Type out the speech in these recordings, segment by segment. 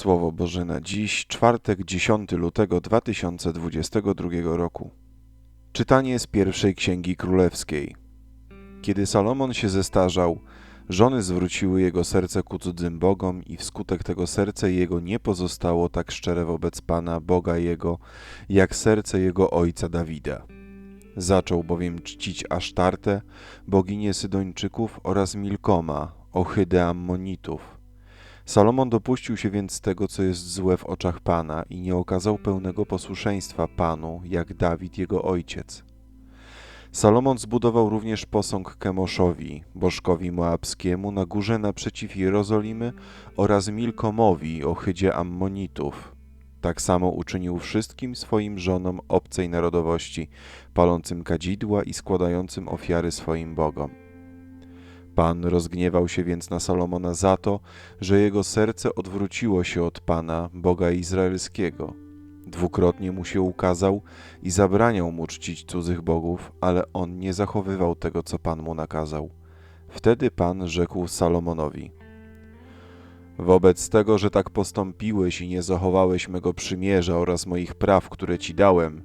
Słowo Boże na dziś, czwartek 10 lutego 2022 roku. Czytanie z pierwszej księgi królewskiej. Kiedy Salomon się zestarzał, żony zwróciły jego serce ku cudzym bogom i wskutek tego serce jego nie pozostało tak szczere wobec Pana, Boga jego, jak serce jego ojca Dawida. Zaczął bowiem czcić Asztartę, boginię Sydończyków oraz Milkoma, ohydę Ammonitów – Salomon dopuścił się więc tego, co jest złe w oczach Pana i nie okazał pełnego posłuszeństwa Panu, jak Dawid jego ojciec. Salomon zbudował również posąg Kemoszowi, bożkowi moabskiemu, na górze naprzeciw Jerozolimy oraz Milkomowi, ohydzie Ammonitów. Tak samo uczynił wszystkim swoim żonom obcej narodowości, palącym kadzidła i składającym ofiary swoim bogom. Pan rozgniewał się więc na Salomona za to, że jego serce odwróciło się od Pana, Boga Izraelskiego. Dwukrotnie mu się ukazał i zabraniał mu czcić cudzych bogów, ale on nie zachowywał tego, co Pan mu nakazał. Wtedy Pan rzekł Salomonowi: Wobec tego, że tak postąpiłeś i nie zachowałeś mego przymierza oraz moich praw, które ci dałem,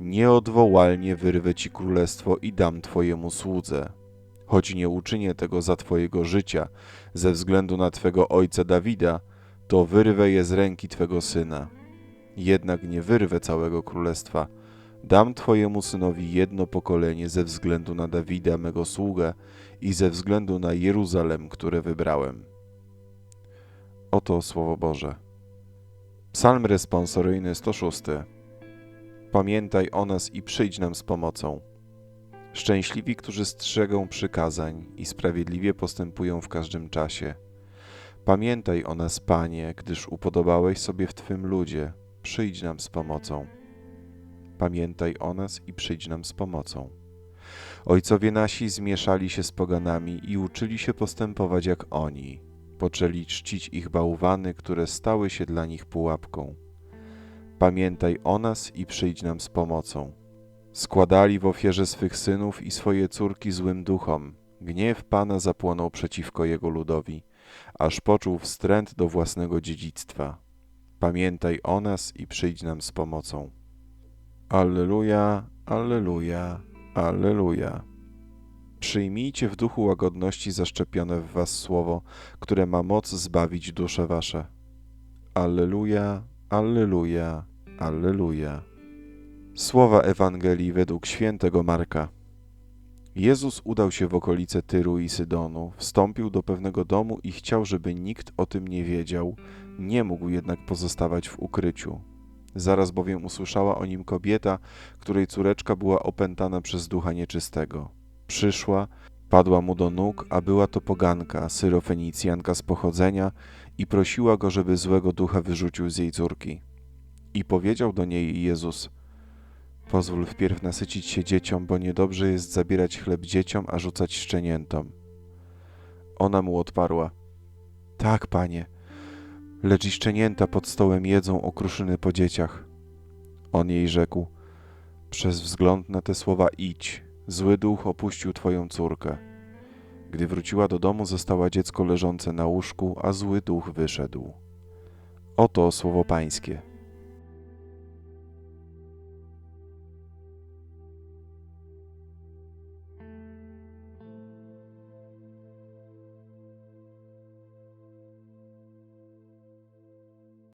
nieodwołalnie wyrwę ci królestwo i dam twojemu słudze choć nie uczynię tego za Twojego życia, ze względu na Twego ojca Dawida, to wyrwę je z ręki Twego syna. Jednak nie wyrwę całego królestwa. Dam Twojemu synowi jedno pokolenie ze względu na Dawida, mego sługę, i ze względu na Jeruzalem, które wybrałem. Oto Słowo Boże. Psalm responsoryjny 106. Pamiętaj o nas i przyjdź nam z pomocą. Szczęśliwi, którzy strzegą przykazań i sprawiedliwie postępują w każdym czasie. Pamiętaj o nas, Panie, gdyż upodobałeś sobie w Twym ludzie, przyjdź nam z pomocą. Pamiętaj o nas i przyjdź nam z pomocą. Ojcowie nasi zmieszali się z poganami i uczyli się postępować jak oni. Poczęli czcić ich bałwany, które stały się dla nich pułapką. Pamiętaj o nas i przyjdź nam z pomocą Składali w ofierze swych synów i swoje córki złym duchom. Gniew Pana zapłonął przeciwko jego ludowi, aż poczuł wstręt do własnego dziedzictwa. Pamiętaj o nas i przyjdź nam z pomocą. Alleluja, alleluja, alleluja. Przyjmijcie w duchu łagodności zaszczepione w was słowo, które ma moc zbawić dusze wasze. Alleluja, alleluja, alleluja. Słowa Ewangelii według świętego Marka. Jezus udał się w okolice Tyru i Sydonu, wstąpił do pewnego domu i chciał, żeby nikt o tym nie wiedział, nie mógł jednak pozostawać w ukryciu. Zaraz bowiem usłyszała o nim kobieta, której córeczka była opętana przez ducha nieczystego. Przyszła, padła mu do nóg, a była to poganka, syrofenicjanka z pochodzenia i prosiła go, żeby złego ducha wyrzucił z jej córki. I powiedział do niej Jezus – Pozwól wpierw nasycić się dzieciom, bo niedobrze jest zabierać chleb dzieciom, a rzucać szczeniętom. Ona mu odparła: Tak, panie, lecz i szczenięta pod stołem jedzą okruszyny po dzieciach. On jej rzekł: Przez wzgląd na te słowa idź, zły duch opuścił twoją córkę. Gdy wróciła do domu, została dziecko leżące na łóżku, a zły duch wyszedł. Oto słowo Pańskie.